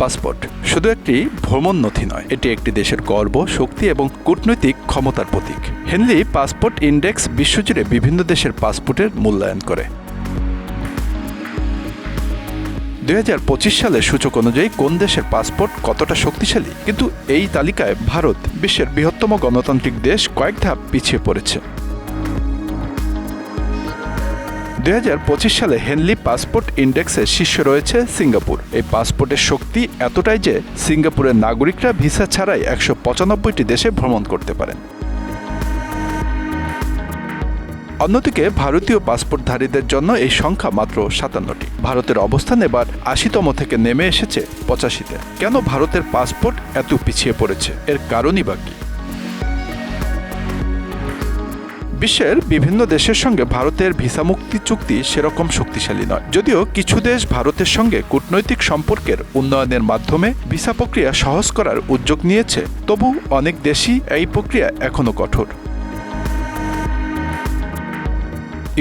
Passport. শুধু একটি ভ্রমণ নথি নয়, এটি একটি দেশের গর্ব, শক্তি এবং কূটনৈতিক ক্ষমতার প্রতীক। হেনলি পাসপোর্ট ইন্ডেক্স বিশ্বজুড়ে বিভিন্ন দেশের পাসপোর্টের মূল্যায়ন করে। দু হাজার পঁচিশ সালের সূচক অনুযায়ী কোন দেশের পাসপোর্ট কতটা শক্তিশালী? কিন্তু এই তালিকায় ভারত বিশ্বের বৃহত্তম গণতান্ত্রিক দেশ কয়েক ধাপ পিছিয়ে পড়েছে। দুই হাজার পঁচিশ সালে হেনলি পাসপোর্ট ইন্ডেক্সের শীর্ষে রয়েছে সিঙ্গাপুর। এই পাসপোর্টের শক্তি এতটাই যে সিঙ্গাপুরের নাগরিকরা ভিসা ছাড়াই একশো পঁচানব্বইটি দেশে ভ্রমণ করতে পারেন। অন্যদিকে ভারতীয় পাসপোর্টধারীদের জন্য এই সংখ্যা মাত্র সাতান্নটি। ভারতের অবস্থান এবার আশিতম থেকে নেমে এসেছে পঁচাশিতে। কেন ভারতের পাসপোর্ট এত পিছিয়ে পড়েছে? এর কারণই বা কি? বিশ্বের বিভিন্ন দেশের সঙ্গে ভারতের ভিসা মুক্তি চুক্তি সেরকম শক্তিশালী নয়। যদিও কিছু দেশ ভারতের সঙ্গে কূটনৈতিক সম্পর্কের উন্নয়নের মাধ্যমে ভিসা প্রক্রিয়া সহজ করার উদ্যোগ নিয়েছে, তবু অনেক দেশই এই প্রক্রিয়া এখনও কঠোর।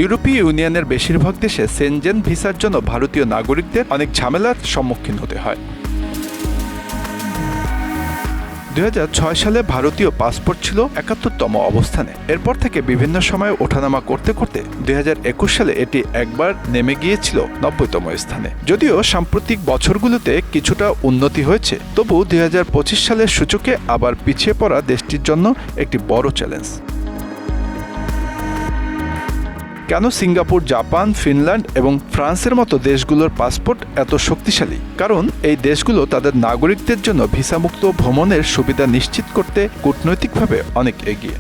ইউরোপীয় ইউনিয়নের বেশিরভাগ দেশে সেনজেন ভিসার জন্য ভারতীয় নাগরিকদের অনেক ঝামেলার সম্মুখীন হতে হয়। দুই হাজার ছয় সালে ভারতীয় পাসপোর্ট ছিল একাত্তরতম অবস্থানে। এরপর থেকে বিভিন্ন সময়ে ওঠানামা করতে করতে দুই হাজার একুশ সালে এটি একবার নেমে গিয়েছিল নব্বইতম স্থানে। যদিও সাম্প্রতিক বছরগুলোতে কিছুটা উন্নতি হয়েছে, তবু দুই হাজার পঁচিশ সালের সূচকে আবার পিছিয়ে পড়া দেশটির জন্য একটি বড় চ্যালেঞ্জ। কেন সিঙ্গাপুর, জাপান, ফিনল্যান্ড এবং ফ্রান্সের মতো দেশগুলোর পাসপোর্ট এত শক্তিশালী? কারণ এই দেশগুলো তাদের নাগরিকদের জন্য ভিসামুক্ত ভ্রমণের সুবিধা নিশ্চিত করতে কূটনৈতিকভাবে অনেক এগিয়ে।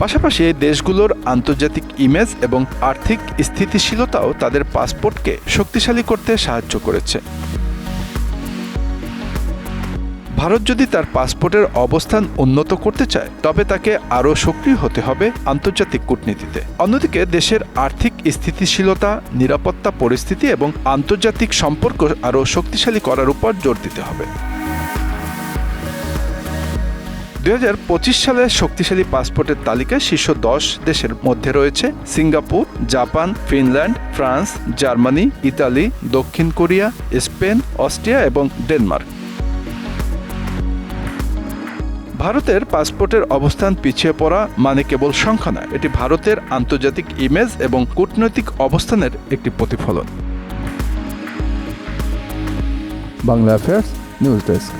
পাশাপাশি এই দেশগুলোর আন্তর্জাতিক ইমেজ এবং আর্থিক স্থিতিশীলতাও তাদের পাসপোর্টকে শক্তিশালী করতে সাহায্য করেছে। ভারত যদি তার পাসপোর্টের অবস্থান উন্নত করতে চায়, তবে তাকে আরও সক্রিয় হতে হবে আন্তর্জাতিক কূটনীতিতে। অন্যদিকে, দেশের আর্থিক স্থিতিশীলতা, নিরাপত্তা পরিস্থিতি এবং আন্তর্জাতিক সম্পর্ক আরও শক্তিশালী করার উপর জোর দিতে হবে। দুই সালের শক্তিশালী পাসপোর্টের তালিকায় শীর্ষ দশ দেশের মধ্যে রয়েছে Singapore, Japan, Finland, France, Germany, Italy, দক্ষিণ কোরিয়া, স্পেন, অস্ট্রিয়া এবং ডেনমার্ক। ভারতের পাসপোর্টের অবস্থান পিছিয়ে পড়া মানে কেবল সংখ্যা নয়, এটি ভারতের আন্তর্জাতিক ইমেজ এবং কূটনৈতিক অবস্থানের একটি প্রতিফলন। Bangla affairs news desk